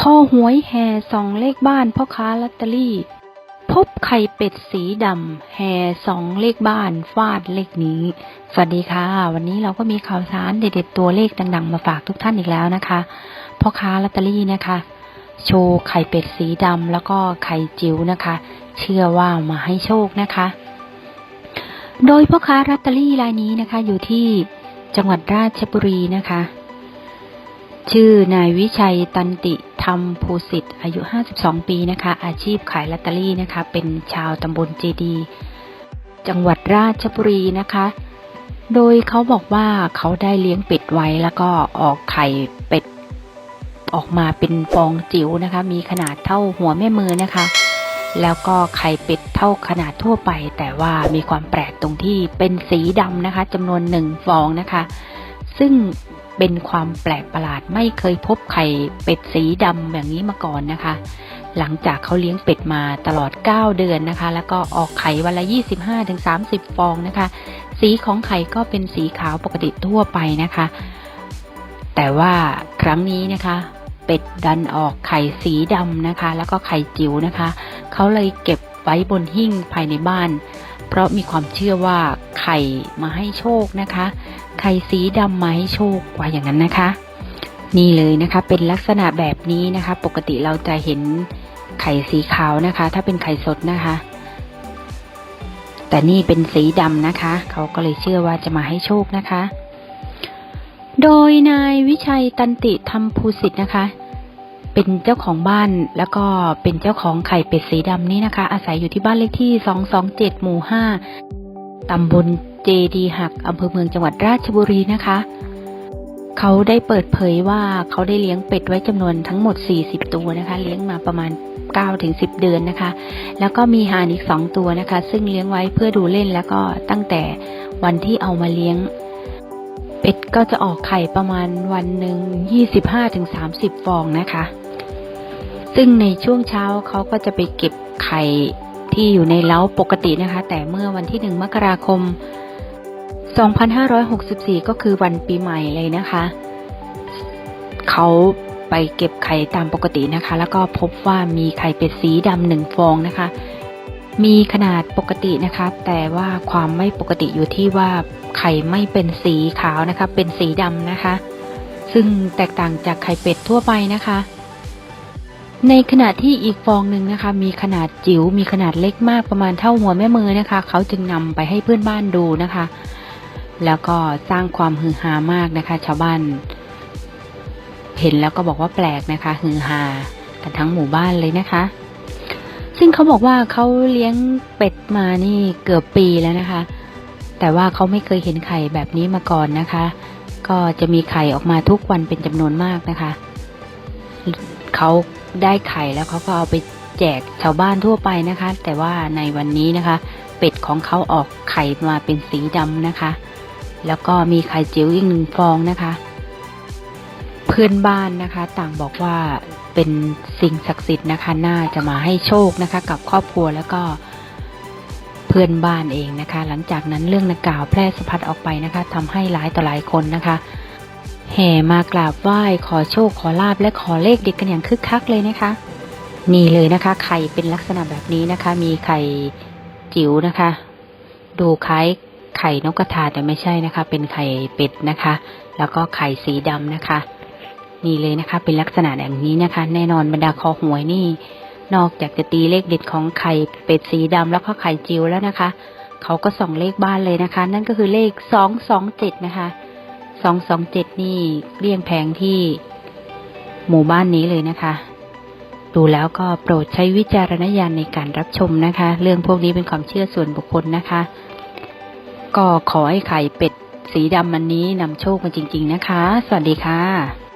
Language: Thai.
ข้อหวยแห่สองเลขบ้านพ่อค้าลอตเตอรี่ พบไข่เป็ดสีดำแห่สองเลขบ้านฟาดเลขนี้ สวัสดีค่ะ วันนี้เราก็มีข่าวสารเด็ดๆตัวเลขดังๆ มาฝากทุกท่านอีกแล้วนะคะพ่อค้าลอตเตอรี่นะคะ โชว์ไข่เป็ดสีดำแล้วก็ไข่จิ๋วนะคะ เชื่อว่ามาให้โชคนะคะ โดยพ่อค้าลอตเตอรี่รายนี้นะคะ อยู่ที่จังหวัดราชบุรีนะคะ ชื่อนายวิชัยตันติ รมภูสิทธิ์อายุ 52 ปีนะคะ อาชีพขายลอตเตอรี่นะคะ เป็นชาวตำบลเจดี จังหวัดราชบุรีนะคะ โดยเขาบอกว่าเขาได้เลี้ยงเป็ดไว้แล้วก็ออกไข่เป็ดออกมาเป็นฟองจิ๋วนะคะ มีขนาดเท่าหัวแม่มือนะคะ แล้วก็ไข่เป็ดเท่าขนาดทั่วไป แต่ว่ามีความแปลกตรงที่เป็นสีดำนะคะจำนวนหนึ่งฟองนะคะ ซึ่ง เป็นความแปลกประหลาดไม่เคยพบไข่เป็ดสีดำแบบนี้มาก่อนนะคะ หลังจากเขาเลี้ยงเป็ดมาตลอด 9 เดือนนะคะ แล้วก็ออกไข่วันละ 25-30 ฟองนะคะ สีของไข่ก็เป็นสีขาวปกติทั่วไปนะคะ แต่ว่าครั้งนี้นะคะ เป็ดดันออกไข่สีดำนะคะ แล้วก็ไข่จิ๋วนะคะ เขาเลยเก็บไว้บนหิ้งภายในบ้าน เพราะมีความเชื่อว่าไข่มาให้โชคนะคะ ไข่สีดำมาให้โชคว่าอย่างนั้นนะคะ นี่เลยนะคะ เป็นลักษณะแบบนี้นะคะ ปกติเราจะเห็นไข่สีขาวนะคะ ถ้าเป็นไข่สดนะคะ แต่นี่เป็นสีดำนะคะ เขาก็เลยเชื่อว่าจะมาให้โชคนะคะ โดยนายวิชัยตันติธรรมภูสิทธิ์นะคะ เป็นเจ้าของบ้านแล้วก็เป็นเจ้าของไข่เป็ดสีดำนี้นะคะ อาศัยอยู่ที่บ้านเลขที่ 227 หมู่ 5 ตำบลเจดีหักอำเภอเมืองจังหวัดราชบุรีนะคะ เขาได้เปิดเผยว่าเขาได้เลี้ยงเป็ดไว้จำนวนทั้งหมด 40 ตัวนะคะ เลี้ยงมาประมาณ9-10 เดือนนะคะ แล้วก็มีห่านอีก 2 ตัวนะคะ ซึ่งเลี้ยงไว้เพื่อดูเล่นแล้วก็ตั้งแต่วันที่เอามาเลี้ยง เป็ดก็จะออกไข่ประมาณวันหนึ่ง25-30 ฟองนะคะ ซึ่งในช่วงเช้าเขาก็จะไปเก็บไข่ที่อยู่ในเล้าปกตินะคะ แต่เมื่อวันที่1มกราคม 2564 ก็คือวันปีใหม่เลยนะคะ เขาไปเก็บไข่ตามปกตินะคะ แล้วก็พบว่ามีไข่เป็ดสีดำหนึ่งฟองนะคะ มีขนาดปกตินะคะ แต่ว่าความไม่ปกติอยู่ที่ว่าไข่ไม่เป็นสีขาวนะคะ เป็นสีดำนะคะ ซึ่งแตกต่างจากไข่เป็ดทั่วไปนะคะ ในขณะที่อีกฟองหนึ่งนะคะ มีขนาดจิ๋วมีขนาดเล็กมากประมาณเท่าหัวแม่มือนะคะ เขาจึงนำไปให้เพื่อนบ้านดูนะคะ แล้วก็สร้างความฮือฮามากนะคะ ชาวบ้าน เห็นแล้วก็บอกว่าแปลกนะคะฮือฮากันทั้งหมู่บ้านเลยนะคะ ซึ่งเขาบอกว่าเขาเลี้ยงเป็ดมานี่เกือบปีแล้วนะคะ แต่ว่าเขาไม่เคยเห็นไข่แบบนี้มาก่อนนะคะ ก็จะมีไข่ออกมาทุกวันเป็นจำนวนมากนะคะเขา ได้ไข่แล้วเขาก็เอาไปแจกชาวบ้านทั่วไปนะคะ แต่ว่าในวันนี้นะคะ เป็ดของเขาออกไข่มาเป็นสีดำนะคะ แล้วก็มีไข่จิ๋วอีกหนึ่งฟองนะคะเพื่อนบ้านนะคะ ต่างบอกว่าเป็นสิ่งศักดิ์สิทธิ์นะคะ น่าจะมาให้โชคนะคะ กับครอบครัวแล้วก็เพื่อนบ้านเองนะคะ หลังจากนั้นเรื่องนักกล่าวแพร่สะพัดออกไปนะคะทำให้หลายต่อหลายคนนะคะ แห่มากราบไหว้ขอโชคขอลาบและขอเลขเด็ดกันอย่างคึกคักเลยนะคะ นี่เลยนะคะ ไข่เป็นลักษณะแบบนี้นะคะ มีไข่จิ๋วนะคะ ดูคล้ายไข่นกกระทาแต่ไม่ใช่นะคะ เป็นไข่เป็ดนะคะ แล้วก็ไข่สีดำนะคะ นี่เลยนะคะ เป็นลักษณะอย่างนี้นะคะ แน่นอนบรรดาคอหวยนี่ นอกจากจะตีเลขเด็ดของไข่เป็ดสีดำแล้วก็ไข่จิ๋วแล้วนะคะ เขาก็ส่องเลขบ้านเลยนะคะ นั่นก็คือเลขสองสองเจ็ดนะคะ สองสองเจ็ดนี่เรียงแพงที่หมู่บ้านนี้เลยนะคะ ดูแล้วก็โปรดใช้วิจารณญาณในการรับชมนะคะ เรื่องพวกนี้เป็นความเชื่อส่วนบุคคลนะคะ ก็ขอให้ไข่เป็ดสีดำมันนี้นำโชคมาจริง ๆ นะคะ สวัสดีค่ะ